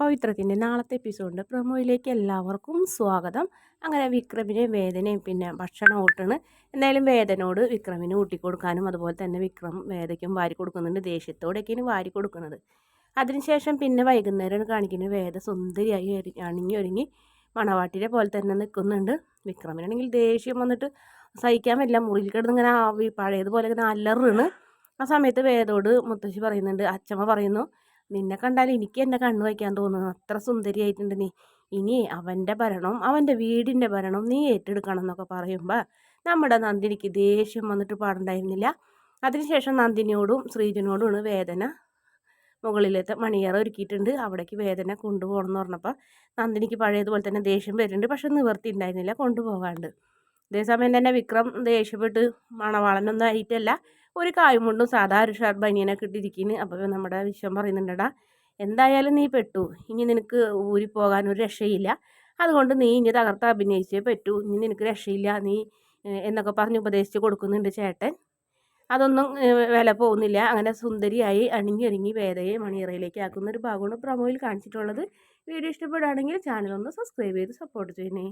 പവിത്രത്തിന്റെ നാളത്തെ എപ്പിസോഡിന്റെ പ്രൊമോയിലേക്ക് എല്ലാവർക്കും സ്വാഗതം. അങ്ങനെ വിക്രമിനെ വേദനയും പിന്നെ ഭക്ഷണം ഊട്ടണ്. എന്തായാലും വേദനോട് വിക്രമിന് ഊട്ടിക്കൊടുക്കാനും അതുപോലെ തന്നെ വിക്രം വേദയ്ക്കും വാരി കൊടുക്കുന്നുണ്ട്. ദേഷ്യത്തോടെയൊക്കെയാണ് വാരി കൊടുക്കുന്നത്. അതിനുശേഷം പിന്നെ വൈകുന്നേരമാണ് കാണിക്കുന്നത്. വേദ സുന്ദരിയായി അണിഞ്ഞൊരുങ്ങി മണവാട്ടിയെ പോലെ തന്നെ നിൽക്കുന്നുണ്ട്. വിക്രമിനാണെങ്കിൽ ദേഷ്യം വന്നിട്ട് സഹിക്കാൻ പറ്റില്ല മുറിയിൽ കിടന്ന് ഇങ്ങനെ ആവി പഴയതുപോലെ ഇങ്ങനെ അലറാണ് ആ സമയത്ത് വേദോട് മുത്തശ്ശി പറയുന്നുണ്ട്. അച്ഛമ്മ പറയുന്നു നിന്നെ കണ്ടാൽ എനിക്ക് എന്നെ കണ്ണു വയ്ക്കാൻ തോന്നുന്നു. അത്ര സുന്ദരിയായിട്ടുണ്ട് നീ. ഇനി അവന്റെ ഭരണം അവന്റെ വീടിന്റെ ഭരണം നീ ഏറ്റെടുക്കണം എന്നൊക്കെ പറയുമ്പോൾ നമ്മുടെ നന്ദിനിക്ക് ദേഷ്യം വന്നിട്ട് പാടുണ്ടായിരുന്നില്ല. അതിനുശേഷം നന്ദിനിയോടും ശ്രീജനോടുമാണ് വേദന. മുകളിലത്തെ മണിയറ ഒരുക്കിയിട്ടുണ്ട്. അവിടേക്ക് വേദന കൊണ്ടുപോകണം എന്ന് പറഞ്ഞപ്പോൾ നന്ദിനിക്ക് പഴയതുപോലെ തന്നെ ദേഷ്യം വരുന്നുണ്ട്. പക്ഷെ നിവർത്തി ഉണ്ടായിരുന്നില്ല കൊണ്ടുപോകാണ്ട്. അതേസമയം തന്നെ വിക്രം ദേഷ്യപ്പെട്ട് മണവാളനൊന്നും ആയിട്ടല്ല. ഒരു കായും കൊണ്ടും സാധാ ഒരു ഷർട്ട് ബനിയനൊക്കെ ഇട്ടിരിക്കുന്നു അപ്പോൾ നമ്മുടെ വിശ്വം പറയുന്നുണ്ടടാ എന്തായാലും നീ പെട്ടു. ഇനി നിനക്ക് ഊരിപ്പോകാൻ ഒരു രക്ഷയില്ല. അതുകൊണ്ട് നീ ഇനി തകർത്ത് അഭിനയിച്ചേ പറ്റൂ. ഇനി നിനക്ക് രക്ഷയില്ല. നീ എന്നൊക്കെ പറഞ്ഞ് ഉപദേശിച്ച് കൊടുക്കുന്നുണ്ട് ചേട്ടൻ. അതൊന്നും വില പോകുന്നില്ല. അങ്ങനെ സുന്ദരിയായി അണിഞ്ഞൊരുങ്ങി വേദയെ മണിയറയിലേക്ക് ആക്കുന്ന ഒരു ഭാഗമാണ് പ്രൊമോയിൽ കാണിച്ചിട്ടുള്ളത്. വീഡിയോ ഇഷ്ടപ്പെടുകയാണെങ്കിൽ ചാനൽ ഒന്ന് സബ്സ്ക്രൈബ് ചെയ്ത് സപ്പോർട്ട് ചെയ്യണേ.